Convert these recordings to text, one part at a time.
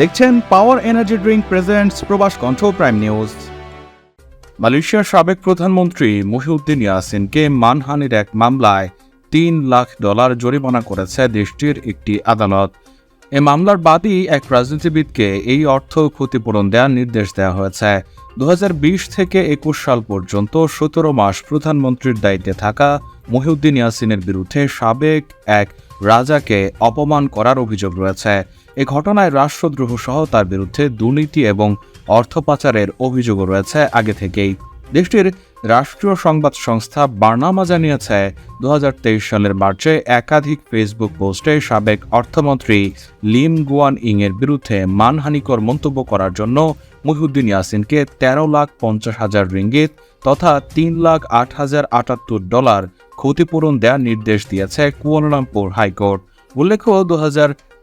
দেখছেন power energy drink presents প্রবাস কণ্ঠ প্রাইম নিউজ মালয়েশিয়ার সাবেক প্রধানমন্ত্রী মহিউদ্দিন ইয়াসিনকে মানহানির এক মামলায় তিন লাখ ডলার জরিমানা করেছে দেশটির একটি আদালত। এ মামলার বাদী এক রাজনীতিবিদকে এই অর্থ ক্ষতিপূরণ দেওয়ার নির্দেশ দেওয়া হয়েছে। দু হাজার বিশ থেকে একুশ সাল পর্যন্ত সতেরো মাস প্রধানমন্ত্রীর দায়িত্বে থাকা মহিউদ্দিন ইয়াসিনের বিরুদ্ধে সাবেক এক রাজাকে অপমান করার অভিযোগ রয়েছে। এ ঘটনায় রাষ্ট্রদ্রোহ সহ তার বিরুদ্ধে দুর্নীতি এবং অর্থ পাচারের অভিযোগও রয়েছে আগে থেকেই। দেশটির রাষ্ট্রীয় সংবাদ সংস্থা বার্নামা জানিয়েছে দু হাজার তেইশ সালের মার্চে একাধিক ফেসবুক পোস্টে সাবেক অর্থমন্ত্রী লিম গুয়ান ইং এর বিরুদ্ধে মানহানিকর মন্তব্য করার জন্য মহিউদ্দিন ইয়াসিনকে তেরো লাখ পঞ্চাশ হাজার রিঙ্গিত তথা তিন লাখ আট হাজার আটাত্তর ডলার ক্ষতিপূরণ দেওয়ার নির্দেশ দিয়েছে কুয়ালালামপুর হাইকোর্ট। উল্লেখ্য দু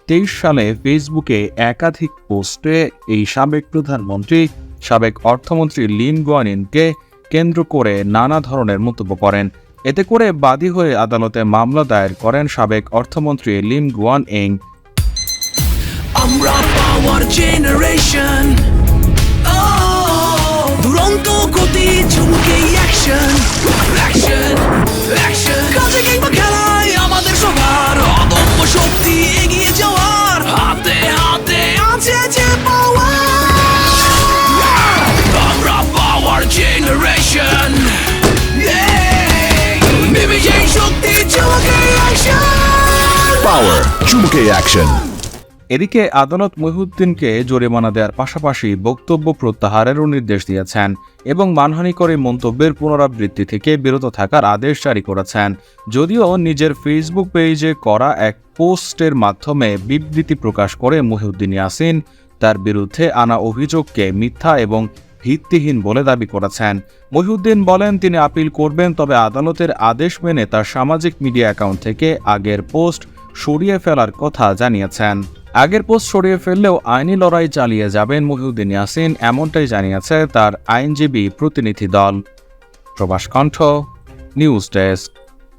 তেইশ সালে ফেসবুকে একাধিক পোস্টে এই সাবেক প্রধানমন্ত্রী, সাবেক অর্থমন্ত্রী লিন গোয়ানিনকে কেন্দ্র করে নানা ধরনের মন্তব্য করেন। এতে করে বাদী হয়ে আদালতে মামলা দায়ের করেন সাবেক অর্থমন্ত্রী লিম গুয়ান ইং আমরা পাওয়ার জেনারেশন অ্যাকশন এদিকে আদালত মহিউদ্দিনকে জরিমানা দেওয়ার পাশাপাশি বক্তব্য প্রত্যাহারেরও নির্দেশ দিয়েছেন এবং মানহানিকর এই মন্তব্যের পুনরাবৃত্তি থেকে বিরত থাকার আদেশ জারি করেছেন। যদিও নিজের ফেসবুক পেজে করা এক পোস্টের মাধ্যমে বিবৃতি প্রকাশ করে মহিউদ্দিন ইয়াসিন, তার বিরুদ্ধে আনা অভিযোগকে মিথ্যা এবং ভিত্তিহীন বলে দাবি করেছেন। মহিউদ্দিন বলেন, তিনি আপিল করবেন, তবে আদালতের আদেশ মেনে তার সামাজিক মিডিয়া অ্যাকাউন্ট থেকে আগের পোস্ট সরিয়ে ফেলার কথা জানিয়েছেন। আগের পোস্ট সরিয়ে ফেললেও আইনি লড়াই চালিয়ে যাবেন মহিউদ্দিন ইয়াসিন, এমনটাই জানিয়েছে তার আইনজীবী প্রতিনিধি দল। প্রবাস কণ্ঠ, নিউজ ডেস্ক।